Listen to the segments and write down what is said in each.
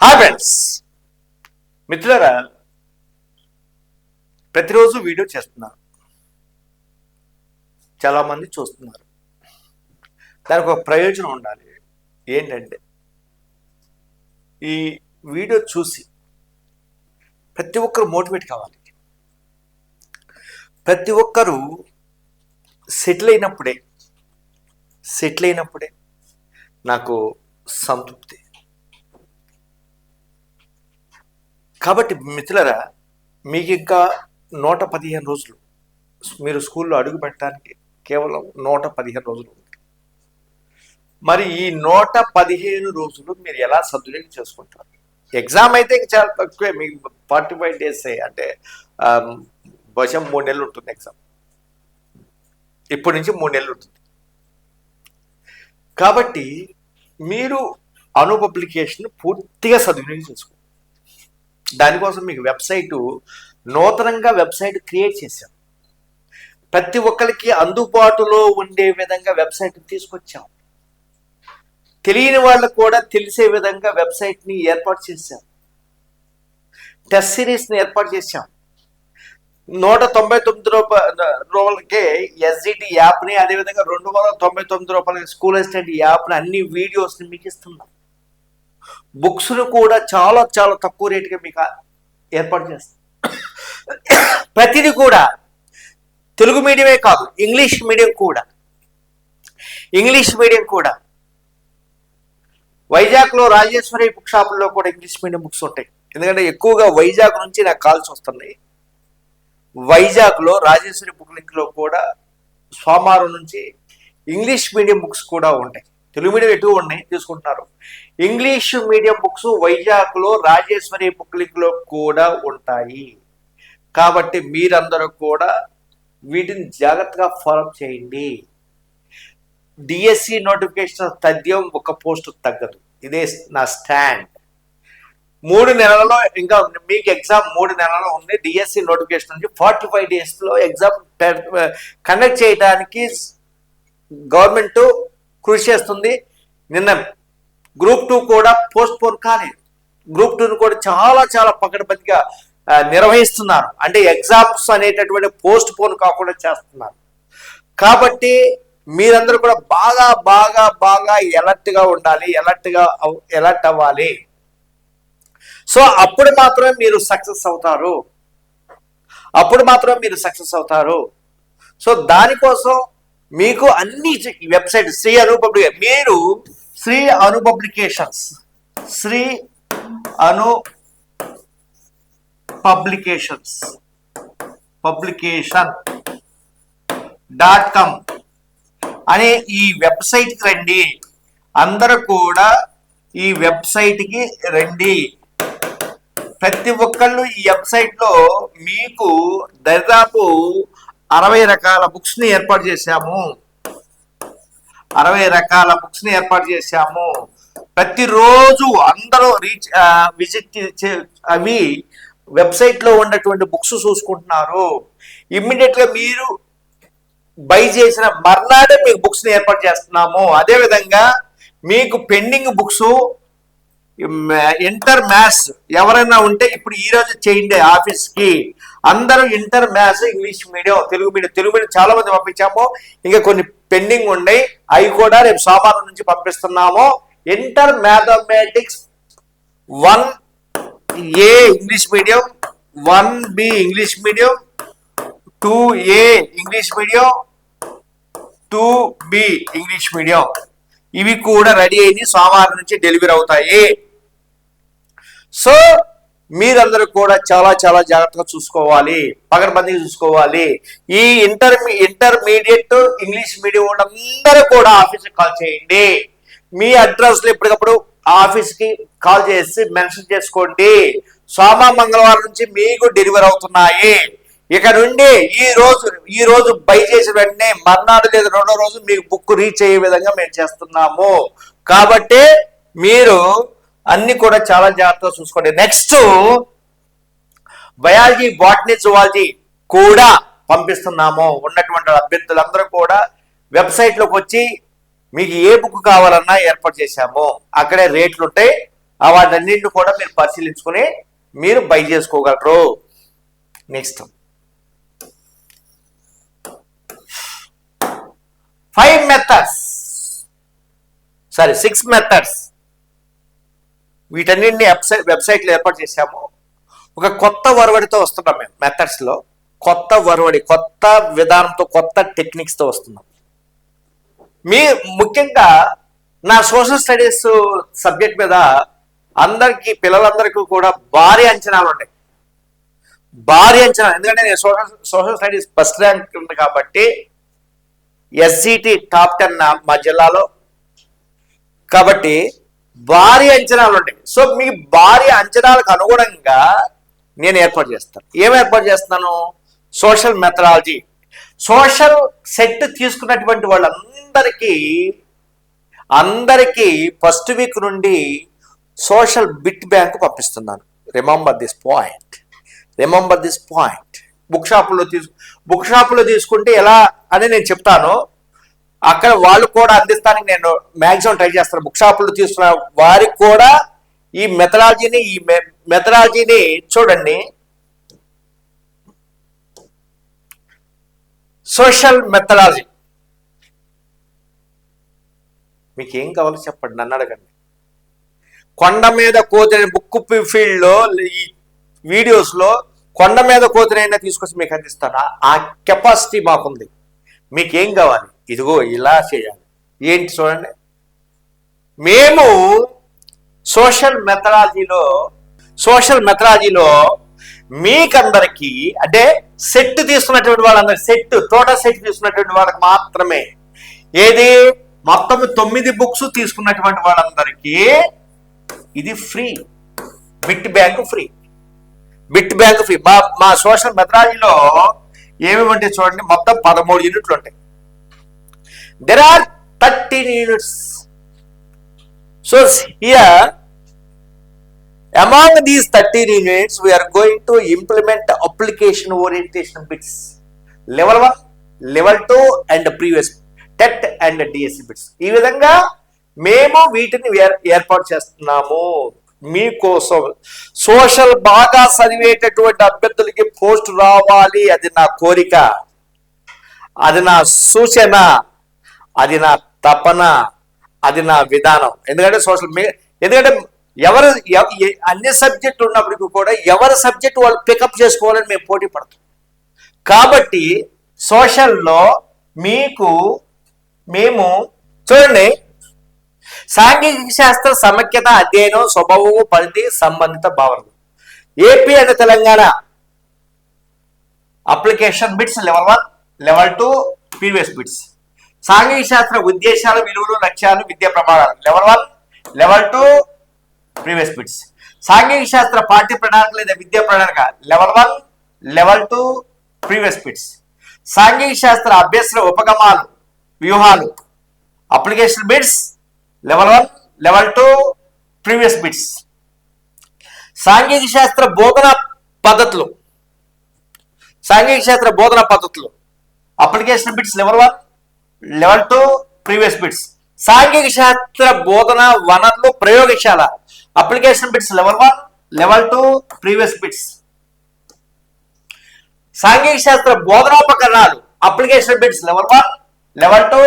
Happens మిత్రులరా ప్రతిరోజు video చేస్తున్నారు చాలామంది చూస్తున్నారు. దానికి ఒక ప్రయోజనం ఉండాలి. ఏంటంటే ఈ వీడియో చూసి ప్రతి ఒక్కరు మోటివేట్ కావాలి. ప్రతి ఒక్కరూ సెటిల్ అయినప్పుడే సెటిల్ అయినప్పుడే నాకు సంతృప్తి. కాబట్టి మిత్రులరా మీకు ఇంకా నూట పదిహేను రోజులు మీరు స్కూల్లో అడుగు పెట్టడానికి కేవలం నూట పదిహేను రోజులు ఉంది. మరి ఈ నూట పదిహేను రోజులు మీరు ఎలా సద్వినియోగం చేసుకుంటారు? ఎగ్జామ్ అయితే చాలా తక్కువే మీకు ఫార్టీ ఫైవ్ డేస్ అంటే బహుశా మూడు నెలలు ఉంటుంది ఎగ్జామ్ ఇప్పటి నుంచి మూడు నెలలు ఉంటుంది. కాబట్టి మీరు అను పబ్లికేషన్ పూర్తిగా సద్వినియోగం చేసుకోండి దానికోసం మీకు వెబ్సైట్ నూతనంగా వెబ్సైట్ క్రియేట్ చేశాం. ప్రతి ఒక్కరికి అందుబాటులో ఉండే విధంగా వెబ్సైట్ తీసుకొచ్చాం. తెలియని వాళ్ళకు కూడా తెలిసే విధంగా వెబ్సైట్ని ఏర్పాటు చేశాం. టెస్ట్ సిరీస్ని ఏర్పాటు చేశాం. నూట తొంభై తొమ్మిది రూపాయల రూపాయలకే ఎస్జిటి యాప్ని అదేవిధంగా రెండు వందల తొంభై తొమ్మిది రూపాయలకి స్కూల్ అసిస్టెంట్ యాప్ని అన్ని వీడియోస్ని మీకు ఇస్తున్నాం. బుక్స్ను కూడా చాలా చాలా తక్కువ రేటుగా మీకు ఏర్పాటు చేస్తాం ప్రతిదీ కూడా తెలుగు మీడియమే కాదు ఇంగ్లీష్ మీడియం కూడా. ఇంగ్లీష్ మీడియం కూడా. వైజాగ్లో రాజేశ్వరి బుక్ షాపుల్లో కూడా ఇంగ్లీష్ మీడియం బుక్స్ ఉంటాయి. ఎందుకంటే ఎక్కువగా వైజాగ్ నుంచి నాకు కాల్స్ వస్తున్నాయి. వైజాగ్లో రాజేశ్వరి బుక్ లింక్లో కూడా సోమవారం నుంచి ఇంగ్లీష్ మీడియం బుక్స్ కూడా ఉంటాయి. తెలుగు మీడియం ఎక్కువ ఉన్నాయి? తీసుకుంటున్నారు. ఇంగ్లీష్ మీడియం బుక్స్ వైజాగ్లో రాజేశ్వరి బుక్ లింక్లో కూడా ఉంటాయి. కాబట్టి మీరందరూ కూడా వీటిని జాగ్రత్తగా ఫాలో చేయండి. డిఎస్సి నోటిఫికేషన్ తథ్యం ఒక పోస్ట్ తగ్గదు. ఇదే నా స్టాండ్. మూడు నెలలలో ఇంకా మీకు ఎగ్జామ్ మూడు నెలల్లో ఉంది. డిఎస్సి నోటిఫికేషన్ నుంచి ఫార్టీ ఫైవ్ డేస్లో ఎగ్జామ్ కండక్ట్ చేయడానికి గవర్నమెంట్ కృషి చేస్తుంది. నిన్న గ్రూప్ టూ కూడా పోస్ట్ పోన్ కాలేదు. గ్రూప్ టూను కూడా చాలా చాలా పకడ్బందీగా నిర్వహిస్తున్నారు. అంటే ఎగ్జామ్స్ అనేటటువంటి పోస్ట్ పోన్ కాకుండా చేస్తున్నారు. కాబట్టి మీరందరూ కూడా బాగా బాగా బాగా ఎలర్ట్గా ఉండాలి. ఎలర్ట్గా ఎలర్ట్ అవ్వాలి. సో అప్పుడు మాత్రమే మీరు సక్సెస్ అవుతారు. అప్పుడు మాత్రమే మీరు సక్సెస్ అవుతారు. సో దానికోసం మీకు అన్ని వెబ్సైట్ శ్రీ అనుపబ్లికే మీరు Shri Anu publications Shri Anu publications publication. Dot com. అనే ఈ వెబ్సైట్కి రండి. అందరూ కూడా ఈ వెబ్సైట్కి రండి. ప్రతి ఒక్కళ్ళు ఈ వెబ్సైట్లో మీకు దరిదాపు అరవై రకాల బుక్స్ని ఏర్పాటు చేశాము. అరవై రకాల బుక్స్ని ఏర్పాటు చేశాము. ప్రతిరోజు అందరూ రీచ్ విజిట్ చే- అవి వెబ్సైట్లో ఉన్నటువంటి బుక్స్ చూసుకుంటున్నారు. ఇమ్మీడియట్గా మీరు బై చేసిన మర్నాడే మీకు బుక్స్ని ఏర్పాటు చేస్తున్నాము. అదే విధంగా మీకు పెండింగ్ బుక్స్ ఇంటర్ మ్యాథ్స్ ఎవరైనా ఉంటే ఇప్పుడు ఈ రోజు చేయండి ఆఫీస్కి అందరూ inter maths English medium Telugu medium Telugu medium చాలా మంది పంపించాము. ఇంకా కొన్ని పెండింగ్ ఉన్నాయి. అవి కూడా రేపు సోమవారం నుంచి పంపిస్తున్నాము. Inter mathematics one A English medium one B English medium two A English medium two B English medium. ఇవి కూడా రెడీ అయ్యి సోమవారం నుంచి డెలివరీ అవుతాయి. సో మీరందరూ కూడా చాలా చాలా జాగ్రత్తగా చూసుకోవాలి. పగడబందీగా చూసుకోవాలి. ఈ ఇంటర్ ఇంటర్మీడియట్ ఇంగ్లీష్ మీడియం వాళ్ళందరూ కూడా ఆఫీస్కి కాల్ చేయండి. మీ అడ్రస్లు ఎప్పటికప్పుడు ఆఫీస్కి కాల్ చేసి మెన్షన్ చేసుకోండి. సోమ మంగళవారం నుంచి మీకు డెలివరీ అవుతున్నాయి. ఇక నుండి ఈ రోజు ఈ రోజు బై చేసిన వెంటనే మర్నాడు లేదా రెండో రోజు మీకు బుక్ రీచ్ అయ్యే విధంగా మేము చేస్తున్నాము. కాబట్టి మీరు అన్ని కూడా చాలా జాగ్రత్తగా చూసుకోండి. నెక్స్ట్ బయాలజీ బాటనీ జువాలజీ కూడా పంపిస్తున్నాము. ఉన్నటువంటి అభ్యర్థులందరూ కూడా వెబ్సైట్లోకి వచ్చి మీకు ఏ బుక్ కావాలన్నా ఏర్పాటు చేశాము. అక్కడే రేట్లు ఉంటాయి. వాటన్నింటిని కూడా మీరు పరిశీలించుకుని మీరు బై చేసుకోగలరు. Next five methods sorry six methods వీటన్నింటిని వెబ్సైట్ వెబ్సైట్లో ఏర్పాటు చేశాము. ఒక కొత్త వరవడితో వస్తున్నాం మేము మెథడ్స్లో కొత్త వరవడి కొత్త విధానంతో కొత్త టెక్నిక్స్తో వస్తున్నాం. మీ ముఖ్యంగా నా సోషల్ స్టడీస్ సబ్జెక్ట్ మీద అందరికీ పిల్లలందరికీ కూడా భారీ అంచనాలు ఉన్నాయి. భారీ అంచనా ఎందుకంటే నేను social social studies first rank ఉంది కాబట్టి ఎస్సిటి టాప్ టెన్ మా జిల్లాలో. కాబట్టి భారీ అంచనాలు ఉంటాయి. సో మీ భారీ అంచనాలకు అనుగుణంగా నేను ఏర్పాటు చేస్తాను. ఏం ఏర్పాటు చేస్తున్నాను సోషల్ మెథడాలజీ. సోషల్ సెట్ తీసుకున్నటువంటి వాళ్ళందరికీ అందరికీ ఫస్ట్ వీక్ నుండి సోషల్ బిట్ బ్యాంక్ పంపిస్తున్నాను. Remember this point remember this point book షాపులో తీసు బుక్ షాపులో తీసుకుంటే ఎలా అని నేను చెప్తాను. అక్కడ వాళ్ళు కూడా అందిస్తానికి నేను మ్యాక్సిమం ట్రై చేస్తాను. బుక్ షాపులు తీసుకున్న వారికి కూడా ఈ మెథడాలజీని ఈ మెథడాలజీని చూడండి. సోషల్ మెథడాలజీ మీకు ఏం కావాలో చెప్పండి నన్ను అడగండి. కొండ మీద కోతిన బుక్ ఫీల్డ్లో ఈ వీడియోస్లో కొండ మీద కోతినైనా తీసుకొచ్చి మీకు అందిస్తాను. ఆ కెపాసిటీ మాకుంది. మీకు ఏం కావాలి? ఇదిగో ఇలా చేయాలి. ఏంటి చూడండి. మేము సోషల్ మెథడాలజీలో సోషల్ మెథడాలజీలో మీకందరికీ అంటే సెట్ తీసుకున్నటువంటి వాళ్ళందరికీ సెట్ టోటల్ సెట్ తీసుకున్నటువంటి వాళ్ళకి మాత్రమే ఏది? మొత్తం తొమ్మిది బుక్స్ తీసుకున్నటువంటి వాళ్ళందరికీ ఇది free. Bit bank free. Bit bank free. మా మా సోషల్ మెథడాలజీలో ఏమేమి ఉంటాయి చూడండి. మొత్తం పదమూడు యూనిట్లు ఉంటాయి. There are thirteen units so here among these 13 units we are going to implement application orientation bits. Level 1 level 2 and previous TET and DSC bits ఈ విధంగా మేము వీటిని ఏర్పాటు చేస్తున్నాము. మీకోసం సోషల్ బాగా చదివేటటువంటి అభ్యర్థులకి పోస్ట్ రావాలి. అది నా కోరిక. అది నా సూచన. అది నా తపన అది నా విధానం. ఎందుకంటే సోషల్ మీడియా ఎందుకంటే ఎవరు అన్ని సబ్జెక్టులు ఉన్నప్పటికీ కూడా ఎవరి సబ్జెక్ట్ వాళ్ళు పికప్ చేసుకోవాలని మేము పోటీ పడతాం. కాబట్టి సోషల్లో మీకు మేము చూడండి సాంఘిక శాస్త్ర సమైక్యత అధ్యయనం స్వభావము పరిధి సంబంధిత భావనలు. AP and Telangana application bits level one level two previous bits. సాంఘిక శాస్త్ర ఉద్దేశాలు విలువలు లక్ష్యాలు విద్య ప్రమాణాలు. Level one level two previous bits సాంఘిక శాస్త్ర పాఠ్య ప్రణాళిక లేదా విద్యా ప్రణాళిక. Level one level two previous bits సాంఘిక శాస్త్ర అభ్యసన ఉపగమాలు వ్యూహాలు. Application bits level one level two previous bits సాంఘిక శాస్త్ర బోధన పద్ధతులు. సాంఘిక శాస్త్ర బోధన పద్ధతులు. Application bits level one level two previous bits. సాంఘిక శాస్త్ర బోధన వనరులు ప్రయోగశాల. Application bits level one level two previous bits. సాంఘిక శాస్త్ర బోధనోపకరణాలు application bits level one level two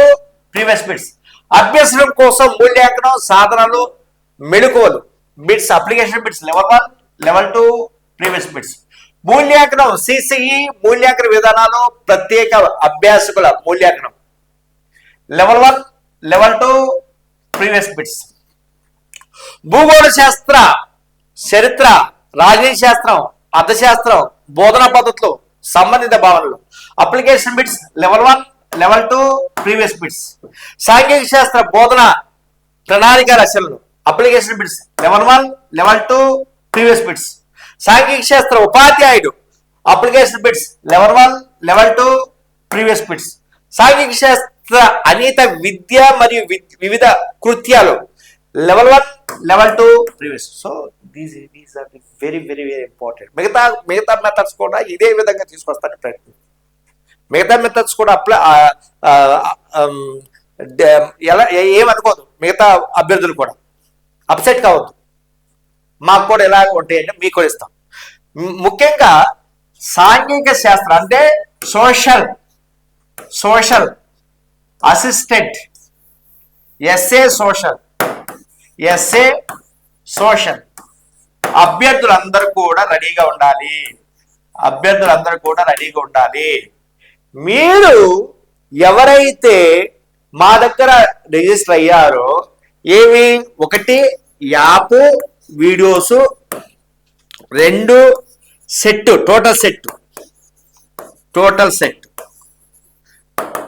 previous bits. అభ్యసనం కోసం మూల్యాంకనం సాధనలు మెళుకువలు. Bits application bits level one level two previous bits. మూల్యాంకనం సిసిఈ మూల్యాంకన విధానాలు ప్రత్యేక అభ్యాసకుల మూల్యాంకనం. Level one level two previous bits భూగోళ శాస్త్ర చరిత్ర రాజనీతి శాస్త్రం అర్థశాస్త్రం బోధనా పద్ధతులు సంబంధిత భావనలు. Application bits level one level two previous bits సాంఘిక శాస్త్ర బోధన ప్రణాళిక రచనలు. Application bits level one level two previous bits సాంఘిక శాస్త్ర ఉపాధ్యాయుడు. Application bits level one level two previous bits సాంఘిక శాస్త్ర అనేక విద్య మరియు వివిధ కృత్యాలు. Level one level two previous so these these are very very very important మిగతా మిగతా మెథడ్స్ కూడా ఇదే విధంగా తీసుకొస్తాను ప్రయత్నం. మిగతా మెథడ్స్ కూడా అప్లై ఎలా ఏ- ఏమనుకోదు. మిగతా అభ్యర్థులు కూడా. అప్సెట్ కావద్దు. మాకు కూడా ఎలా ఉంటాయంటే మీకు కూడా ఇస్తాం. ముఖ్యంగా సాంఘిక శాస్త్రం అంటే social social assistant SA social SA social అభ్యర్థులందరూ కూడా రెడీగా ఉండాలి. అభ్యర్థులందరూ కూడా రెడీగా ఉండాలి. మీరు ఎవరైతే మా దగ్గర రిజిస్టర్ అయ్యారో ఏవి? ఒకటి యాప్ వీడియోస్ రెండు set total set total set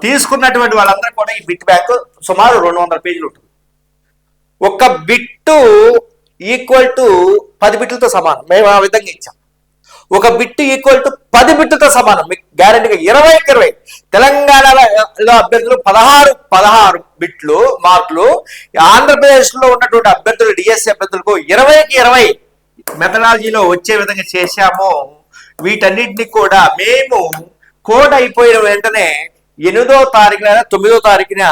తీసుకున్నటువంటి వాళ్ళందరూ కూడా ఈ బిట్ బ్యాంక్ సుమారు రెండు వందల పేజీలు ఉంటుంది. ఒక బిట్టు ఈక్వల్ టు పది బిట్లతో సమానం. మేము ఆ విధంగా ఇచ్చాం. ఒక బిట్ ఈక్వల్ టు పది బిట్లతో సమానం. మీకు గ్యారంటీగా ఇరవైకి ఇరవై. తెలంగాణలో అభ్యర్థులు పదహారు పదహారు బిట్లు మార్కులు. ఆంధ్రప్రదేశ్లో ఉన్నటువంటి అభ్యర్థులు డిఎస్సి అభ్యర్థులకు ఇరవైకి ఇరవై. మెథడాలజీలో వచ్చే విధంగా చేశాము. వీటన్నిటిని కూడా మేము కోడ్ అయిపోయిన వెంటనే ఎనిమిదో తారీఖున తొమ్మిదో తారీఖున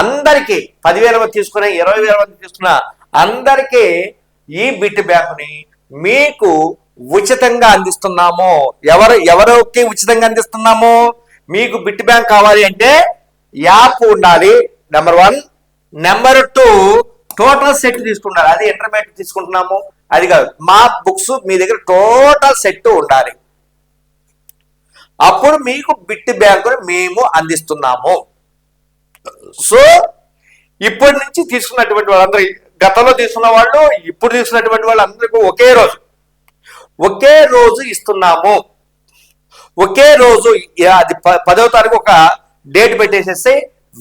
అందరికీ పదివేల మంది తీసుకున్న ఇరవై వేల మంది తీసుకున్న అందరికీ ఈ బిట్ బ్యాంకుని మీకు ఉచితంగా అందిస్తున్నాము. ఎవరు ఎవరికి ఉచితంగా అందిస్తున్నాము? మీకు బిట్ బ్యాంక్ కావాలి అంటే యాప్ ఉండాలి. Number one. Number two total set తీసుకున్నారు అది ఇంటర్మీడియట్ తీసుకుంటున్నాము. అది కాదు మా బుక్స్ మీ దగ్గర టోటల్ సెట్ ఉండాలి. అప్పుడు మీకు బిట్ బ్యాంకుని మేము అందిస్తున్నాము. సో ఇప్పటి నుంచి తీసుకున్నటువంటి వాళ్ళందరూ గతంలో తీసుకున్న వాళ్ళు ఇప్పుడు తీసుకున్నటువంటి వాళ్ళందరికీ ఒకే రోజు ఒకే రోజు ఇస్తున్నాము. ఒకే రోజు అది పదవ తారీఖు ఒక డేట్ పెట్టేసేస్తే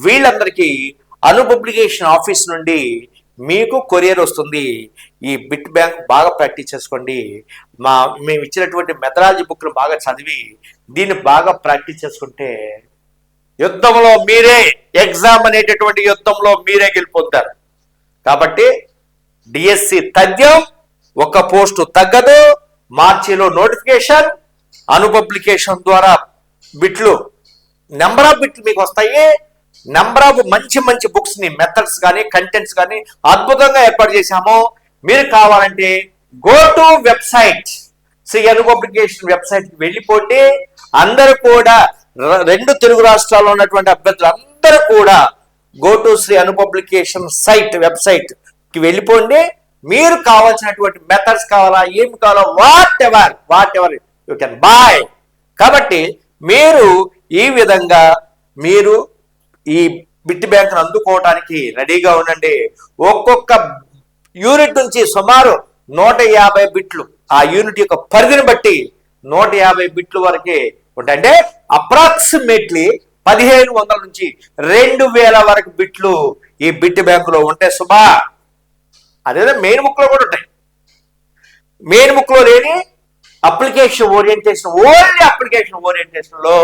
వీళ్ళందరికీ అను పబ్లికేషన్ ఆఫీస్ నుండి మీకు కొరియర్ వస్తుంది. ఈ బిట్ బ్యాంక్ బాగా ప్రాక్టీస్ చేసుకోండి. మా మేము ఇచ్చినటువంటి మెథడాలజీ బుక్ను బాగా చదివి దీన్ని బాగా ప్రాక్టీస్ చేసుకుంటే యుద్ధంలో మీరే ఎగ్జామ్ అనేటటువంటి యుద్ధంలో మీరే గెలిపొందారు కాబట్టి డిఎస్సి తథ్యం ఒక పోస్టు తగ్గదు. మార్చిలో నోటిఫికేషన్ అనుపబ్లికేషన్ ద్వారా బిట్లు నెంబర్ ఆఫ్ బిట్లు మీకు వస్తాయి. నెంబర్ ఆఫ్ మంచి మంచి బుక్స్ని మెథడ్స్ కానీ కంటెంట్స్ కానీ అద్భుతంగా ఏర్పాటు చేశాము. మీరు కావాలంటే go to website. Shri Anu publication website వెళ్ళిపోతే అందరూ కూడా రెండు తెలుగు రాష్ట్రాల్లో ఉన్నటువంటి అభ్యర్థులు అందరూ కూడా go to Shri Anu publication site వెబ్సైట్కి వెళ్ళిపోండి. మీరు కావాల్సినటువంటి మెథడ్స్ కావాలా ఏం కావాలా whatever whatever you can buy కాబట్టి మీరు ఈ విధంగా మీరు ఈ బిట్ బ్యాంక్ను అందుకోవడానికి రెడీగా ఉండండి. ఒక్కొక్క యూనిట్ నుంచి సుమారు నూట యాభై బిట్లు ఆ యూనిట్ యొక్క పరిధిని బట్టి నూట యాభై బిట్లు వరకే అంటే అప్రాక్సిమేట్లీ పదిహేను వందల నుంచి రెండు వేల వరకు బిట్లు ఈ బిట్ బ్యాంకులో ఉంటాయి సుమా అదేదో మెయిన్ బుక్లో కూడా ఉంటాయి. మెయిన్ బుక్లో లేని అప్లికేషన్ ఓరియంటేషన్ ఓన్లీ అప్లికేషన్ ఓరియంటేషన్లో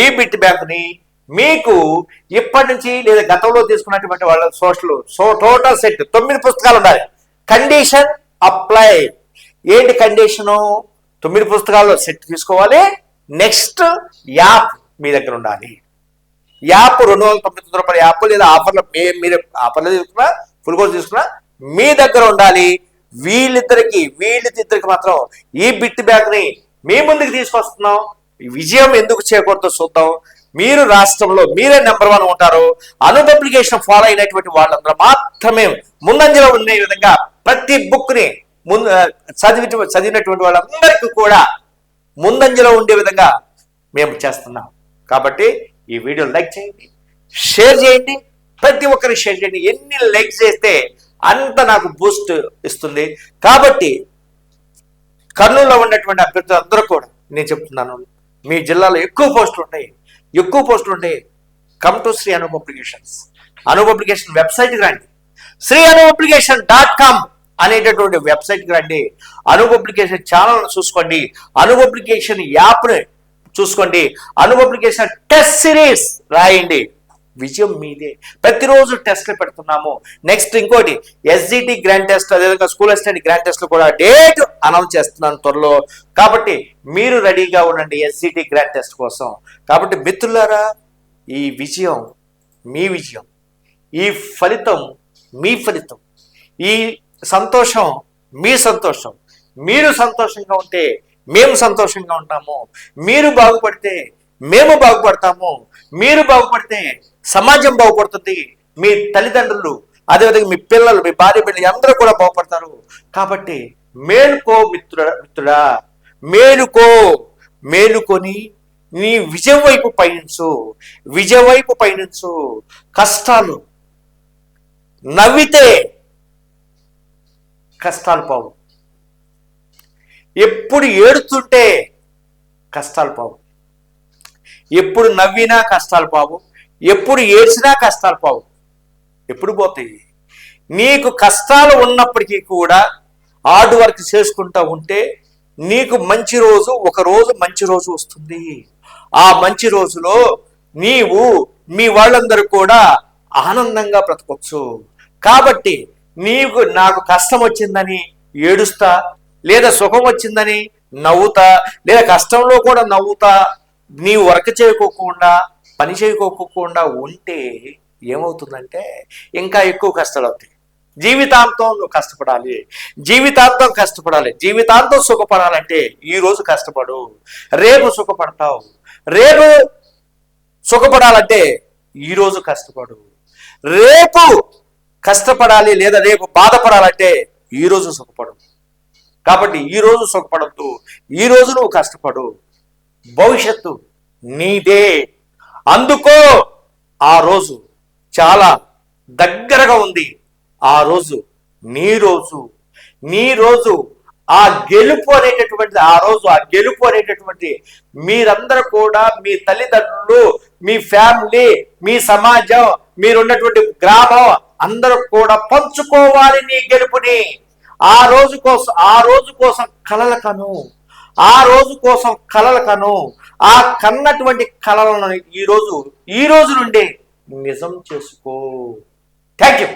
ఈ బిట్ బ్యాంక్ని మీకు ఇప్పటి నుంచి లేదా గతంలో తీసుకున్నటువంటి వాళ్ళ సోషల్ సో టోటల్ సెట్ తొమ్మిది పుస్తకాలు ఉండాలి. Condition apply. ఏంటి కండిషను? తొమ్మిది పుస్తకాల్లో సెట్ తీసుకోవాలి. నెక్స్ట్ యాప్ మీ దగ్గర ఉండాలి. యాప్ రెండు వందల తొంభై తొమ్మిది రూపాయల యాప్ లేదా ఆఫర్లు మీరు ఆఫర్లు తీసుకున్నా ఫుల్ కోర్స్ తీసుకున్నా మీ దగ్గర ఉండాలి. వీళ్ళిద్దరికి వీళ్ళిద్దరికి మాత్రం ఈ బిట్ బ్యాగ్ని మీ ముందుకు తీసుకొస్తున్నాం. విజయం ఎందుకు చేయకూడదో చూద్దాం. మీరు రాష్ట్రంలో మీరే నెంబర్ వన్ ఉంటారు. అను అప్లికేషన్ ఫాలో అయినటువంటి వాళ్ళందరూ మాత్రమే ముందంజలో ఉండే విధంగా ప్రతి బుక్ని ముందు చదివి చదివినటువంటి వాళ్ళందరికీ కూడా ముందంజలో ఉండే విధంగా మేము చేస్తున్నాం. కాబట్టి ఈ వీడియో లైక్ చేయండి షేర్ చేయండి ప్రతి ఒక్కరికి షేర్ చేయండి. ఎన్ని లైక్ చేస్తే అంత నాకు బూస్ట్ ఇస్తుంది. కాబట్టి కర్నూలులో ఉన్నటువంటి అభ్యర్థులు అందరూ కూడా నేను చెప్తున్నాను మీ జిల్లాలో ఎక్కువ పోస్టులు ఉంటాయి. ఎక్కువ పోస్టులు ఉంటాయి. Come to Shri Anu publications Anu publication వెబ్సైట్కి రండి. Shri Anu publication dot com అనేటటువంటి వెబ్సైట్కి రండి. అను పబ్లికేషన్ ఛానల్ చూసుకోండి. అను పబ్లికేషన్ యాప్ని చూసుకోండి. అను పబ్లికేషన్ టెస్ట్ సిరీస్ రాయండి. విజయం మీదే. ప్రతిరోజు టెస్ట్లు పెడుతున్నాము. నెక్స్ట్ ఇంకోటి ఎస్జిటి గ్రాండ్ టెస్ట్ అదేవిధంగా స్కూల్ అసిస్టెంట్ గ్రాండ్ టెస్ట్లు కూడా డేట్ అనౌన్స్ చేస్తున్నాను త్వరలో. కాబట్టి మీరు రెడీగా ఉండండి ఎస్జిటి గ్రాండ్ టెస్ట్ కోసం. కాబట్టి మిత్రులారా ఈ విజయం మీ విజయం. ఈ ఫలితం మీ ఫలితం. ఈ సంతోషం మీ సంతోషం. మీరు సంతోషంగా ఉంటే మేము సంతోషంగా ఉంటాము. మీరు బాగుపడితే మేము బాగుపడతాము. మీరు బాగుపడితే సమాజం బాగుపడుతుంది. మీ తల్లిదండ్రులు అదేవిధంగా మీ పిల్లలు మీ భార్య బిడ్డలు అందరూ కూడా బాగుపడతారు. కాబట్టి మేలుకో మిత్రుడా మిత్రుడా. మేలుకో మేలుకొని నీ విజయం వైపు పయనించు. విజయం వైపు పయనించు. కష్టాలు నవ్వితే కష్టాలు పావు. ఎప్పుడు ఏడుతుంటే కష్టాలు పావు. ఎప్పుడు నవ్వినా కష్టాలు పావు. ఎప్పుడు ఏడ్చినా కష్టాలు పావు. ఎప్పుడు పోతాయి? నీకు కష్టాలు ఉన్నప్పటికీ కూడా హార్డ్ వర్క్ చేసుకుంటా ఉంటే నీకు మంచి రోజు ఒక రోజు మంచి రోజు వస్తుంది. ఆ మంచి రోజులో నీవు మీ వాళ్ళందరూ కూడా ఆనందంగా బ్రతకొచ్చు. కాబట్టి నీకు నాకు కష్టం వచ్చిందని ఏడుస్తా లేదా సుఖం వచ్చిందని నవ్వుతా లేదా కష్టంలో కూడా నవ్వుతా నీవు వర్క్ చేయకోకుండా పని చేయకోకుండా ఉంటే ఏమవుతుందంటే ఇంకా ఎక్కువ కష్టాలు అవుతాయి. జీవితాంతం నువ్వు కష్టపడాలి. జీవితాంతం కష్టపడాలి. జీవితాంతం సుఖపడాలంటే ఈరోజు కష్టపడు. రేపు సుఖపడతావు. రేపు సుఖపడాలంటే ఈరోజు కష్టపడు. రేపు కష్టపడాలి లేదా రేపు బాధపడాలంటే ఈ రోజు సుఖపడు. కాబట్టి ఈ రోజు సుఖపడద్దు. ఈ రోజు నువ్వు కష్టపడు. భవిష్యత్తు నీదే. అందుకో ఆ రోజు చాలా దగ్గరగా ఉంది. ఆ రోజు నీ రోజు. నీ రోజు ఆ గెలుపు అనేటటువంటిది ఆ రోజు ఆ గెలుపు అనేటటువంటి మీరందరూ కూడా మీ తల్లిదండ్రులు మీ ఫ్యామిలీ మీ సమాజం మీరున్నటువంటి గ్రామం అందరూ కూడా పంచుకోవాలి నీ గెలుపుని. ఆ రోజు కోసం ఆ రోజు కోసం కలల కను. ఆ రోజు కోసం కలల కను. ఆ కన్నటువంటి కలలను ఈ రోజు ఈ రోజు నుండి నిజం చేసుకో. Thank you